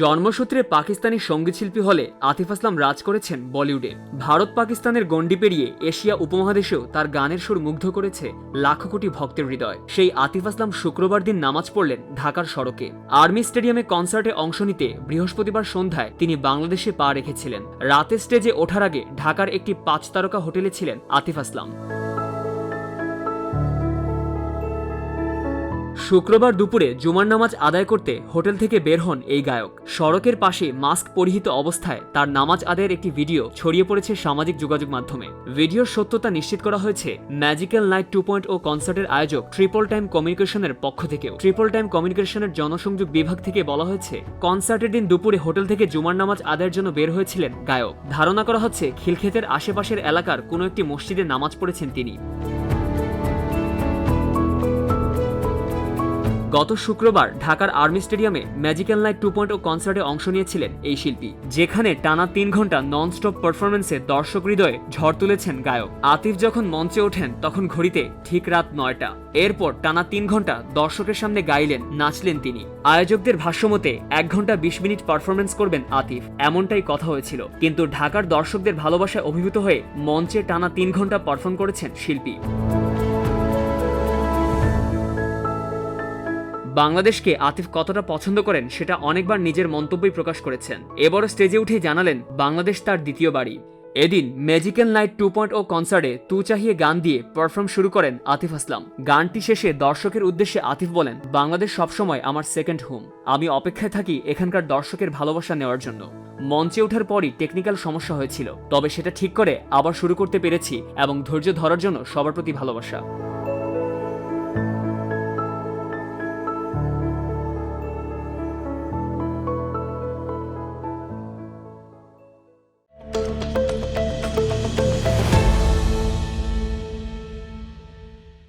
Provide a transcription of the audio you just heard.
জন্মসূত্রে পাকিস্তানি সঙ্গীতশিল্পী হলে আতিফ আসলাম রাজ করেছেন বলিউডে। ভারত পাকিস্তানের গণ্ডি পেরিয়ে এশিয়া উপমহাদেশেও তার গানের সুর মুগ্ধ করেছে লাখো কোটি ভক্তের হৃদয়। সেই আতিফ আসলাম শুক্রবার দিন নামাজ পড়লেন ঢাকার সড়কে। আর্মি স্টেডিয়ামে কনসার্টে অংশ নিতে বৃহস্পতিবার সন্ধ্যায় তিনি বাংলাদেশে পা রেখেছিলেন। রাতে স্টেজে ওঠার আগে ঢাকার একটি পাঁচ তারকা হোটেলে ছিলেন আতিফ আসলাম। শুক্রবার দুপুরে জুমার নামাজ আদায় করতে হোটেল থেকে বের হন এই গায়ক। সড়কের পাশে মাস্ক পরিহিত অবস্থায় তার নামাজ আদায়ের একটি ভিডিও ছড়িয়ে পড়েছে সামাজিক যোগাযোগ মাধ্যমে। ভিডিওর সত্যতা নিশ্চিত করা হয়েছে magical night two point O কনসার্টের আয়োজক ট্রিপল টাইম কমিউনিকেশনের পক্ষ থেকেও। ট্রিপল টাইম কমিউনিকেশনের জনসংযোগ বিভাগ থেকে বলা হয়েছে, কনসার্টের দিন দুপুরে হোটেল থেকে জুমার নামাজ আদায়ের জন্য বের হয়েছিলেন গায়ক। ধারণা করা হচ্ছে, খিলক্ষেতের আশেপাশের এলাকার কোনো একটি মসজিদে নামাজ পড়েছেন তিনি। গত শুক্রবার ঢাকার আর্মি স্টেডিয়ামে ম্যাজিক্যাল নাইট টু পয়েন্ট কনসার্টে অংশ নিয়েছিলেন এই শিল্পী, যেখানে টানা তিন ঘণ্টা নন স্টপ পারফরমেন্সে দর্শক হৃদয়ে ঝড় তুলেছেন গায়ক। আতিফ যখন মঞ্চে ওঠেন, তখন ঘড়িতে ঠিক রাত নয়টা। এরপর টানা তিন ঘণ্টা দর্শকের সামনে গাইলেন, নাচলেন তিনি। আয়োজকদের ভাষ্যমতে, এক ঘণ্টা বিশ মিনিট পারফরমেন্স করবেন আতিফ। এমনটাই কথা হয়েছিল। কিন্তু ঢাকার দর্শকদের ভালোবাসায় অভিভূত হয়ে মঞ্চে টানা তিন ঘণ্টা পারফর্ম করেছেন শিল্পী। বাংলাদেশকে আতিফ কতটা পছন্দ করেন সেটা অনেকবার নিজের মন্তব্যই প্রকাশ করেছেন। এবারও স্টেজে উঠে জানালেন, বাংলাদেশ তার দ্বিতীয় বাড়ি। এদিন magical night two point O কনসার্টে তু চাহিয়ে গান দিয়ে পারফর্ম শুরু করেন আতিফ আসলাম। গানটি শেষে দর্শকের উদ্দেশ্যে আতিফ বলেন, বাংলাদেশ সবসময় আমার সেকেন্ড হোম আমি অপেক্ষায় থাকি এখানকার দর্শকের ভালোবাসা নেওয়ার জন্য। মঞ্চে ওঠার পরই টেকনিক্যাল সমস্যা হয়েছিল। তবে সেটা ঠিক করে আবার শুরু করতে পেরেছি এবং ধৈর্য ধরার জন্য সবার প্রতি ভালোবাসা।